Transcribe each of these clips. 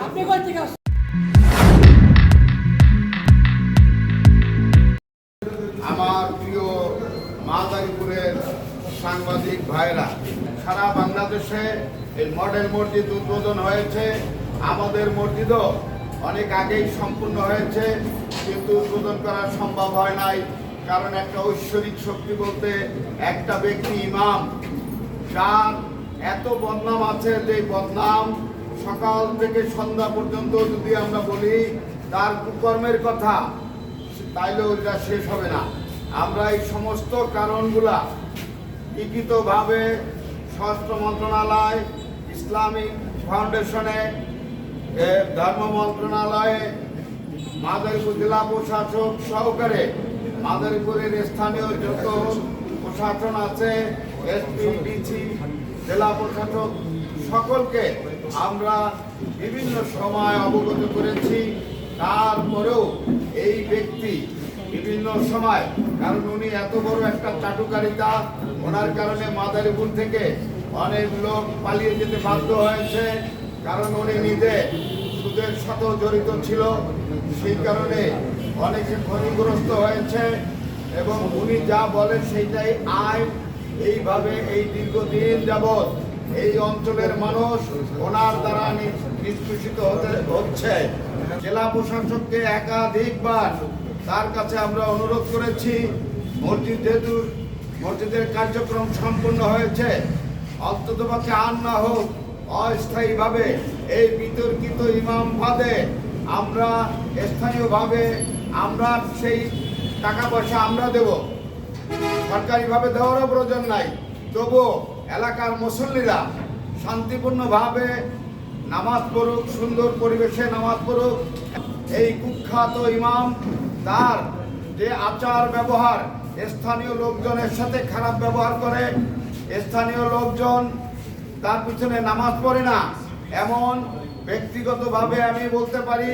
আপনি কই থেকে আসছেন? আমার প্রিয় মাদারীপুরের সাংবাদিক ভাইরা, সারা বাংলাদেশে এই মডেল মসজিদ উদ্বোধন হয়েছে, আমাদের মসজিদও অনেক আগেই সম্পূর্ণ হয়েছে, কিন্তু উদ্বোধন করা সম্ভব হয় নাই, কারণ একটা ঐশ্বরিক শক্তি বলতে একটা ব্যক্তি ইমাম, যার এত বদনাম আছে যে বদনাম সকাল থেকে সন্ধ্যা পর্যন্ত যদি আমরা বলি, তার কুকর্মের কথা তাইলে ওইটা শেষ হবে না। আমরা এই সমস্ত কারণগুলা লিখিতভাবে স্বরাষ্ট্র মন্ত্রণালয় ইসলামিক ফাউন্ডেশনে ধর্ম মন্ত্রণালয়ে, মাদারীপুর জেলা প্রশাসক সহকারে মাদারীপুরের স্থানীয় যত প্রশাসন আছে, এসপি, ডিসি, জেলা প্রশাসক, সকলকে আমরা বিভিন্ন সময় অবগত করেছি। তারপরেও এই ব্যক্তি বিভিন্ন সময়, কারণ উনি এত বড় একটা চাটুকারিতা, ওনার কারণে মাদারীপুর থেকে অনেক লোক পালিয়ে যেতে বাধ্য হয়েছে, কারণ উনি নিজে সুদের সাথেও জড়িত ছিল, সেই কারণে অনেকে ক্ষতিগ্রস্ত হয়েছে, এবং উনি যা বলেন সেইটাই আইন। এইভাবে এই দীর্ঘদিন যাবৎ এই অঞ্চলের মানুষ ওনার দ্বারা নি- নিষ্পেষিত হতে হচ্ছে। জেলা প্রশাসককে একাধিকবার তার কাছে আমরা অনুরোধ করেছি, মসজিদ মসজিদের কার্যক্রম সম্পূর্ণ হয়েছে অন্তত অন্ততপক্ষে আর না হোক, অস্থায়ীভাবে এই বিতর্কিত ইমাম বাদে আমরা স্থানীয়ভাবে আমরা সেই টাকা পয়সা আমরা দেব। সরকারিভাবে দেওয়ারও প্রয়োজন নাই। তবুও এলাকার মুসল্লিরা শান্তিপূর্ণভাবে নামাজ পড়ুক, সুন্দর পরিবেশে নামাজ পড়ুক। এই কুখ্যাত ইমাম তার যে আচার ব্যবহার স্থানীয় লোকজনের সাথে খারাপ ব্যবহার করে স্থানীয় লোকজন তার পিছনে নামাজ পড়ে না এমন ব্যক্তিগতভাবে আমি বলতে পারি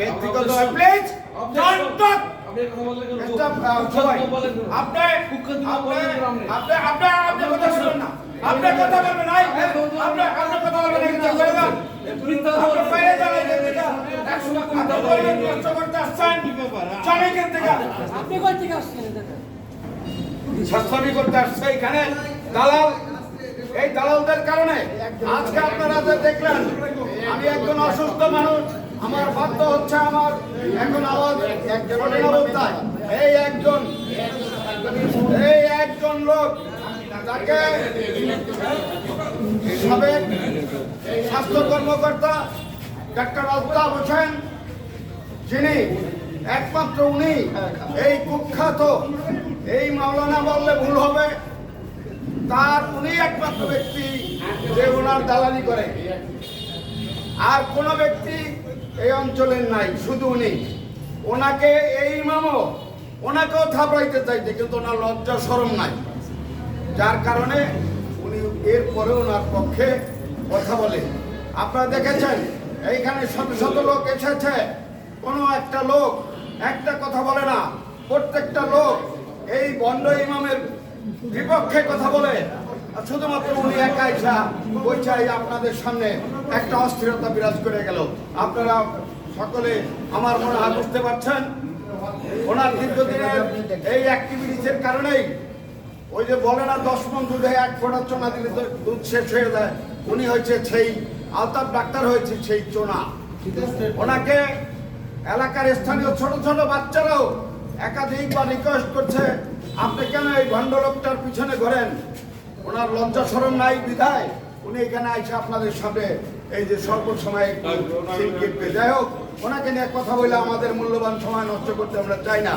ব্যক্তিগত প্লিজ কথা কথা বলবেন এখান দালাল এই দালালদের কারণে আজকে আপনারা যে দেখলেন আমি একজন অসুস্থ মানুষ আমার বাধ্য হচ্ছে আমার এখন আওয়াজ এই একজন এই একজন লোক তাকে স্বাস্থ্য কর্মকর্তা ডাক্তার আলতাফ হোসেন, যিনি একমাত্র উনি এই কুখ্যাত, এই মাওলানা বললে ভুল হবে। তার উনি একমাত্র ব্যক্তি যে ওনার দালালি করে। আর কোন ব্যক্তি এই অঞ্চলের নাই, শুধু উনি। ওনাকে এই ইমামও, ওনাকেও থাপড়াইতে চাইছে, কিন্তু ওনার লজ্জা সরম নাই। যার কারণে উনি এরপরে ওনার পক্ষে কথা বলে আপনারা দেখেছেন এইখানে শত শত লোক এসেছে। কোনো একটা লোক একটা কথা বলে না। প্রত্যেকটা লোক এই বন্ড ইমামের বিপক্ষে কথা বলে। শুধুমাত্র উনি একা ইচ্ছা বইছাই আপনাদের সামনে একটা অস্থিরতা বিরাজ করে গেল। আপনারা সকলে আমার মনে হয় বুঝতে পারছেন, ওনার দীর্ঘদিনের এই অ্যাক্টিভিটিসের কারণেই ওই যে বলে না, দশ মন দুধে এক ফোঁটা চোনা দিলে দুধ শেষ হয়ে যায়। উনি হয়েছে সেই আলতাফ ডাক্তার হয়েছে সেই চোনা। ওনাকে এলাকার স্থানীয় ছোট ছোট বাচ্চারাও একাধিকবার রিকোয়েস্ট করছে আপনি কেন এই ভণ্ড লোকটার পিছনে ঘোরেন? ওনার লজ্জা সরম নাই বিধায় উনি এখানে আইসে আপনাদের সামনে এই যে স্বল্প সময়। যাই হোক ওনাকে নিয়ে কথা বলে আমাদের মূল্যবান সময় নষ্ট করতে আমরা চাই না।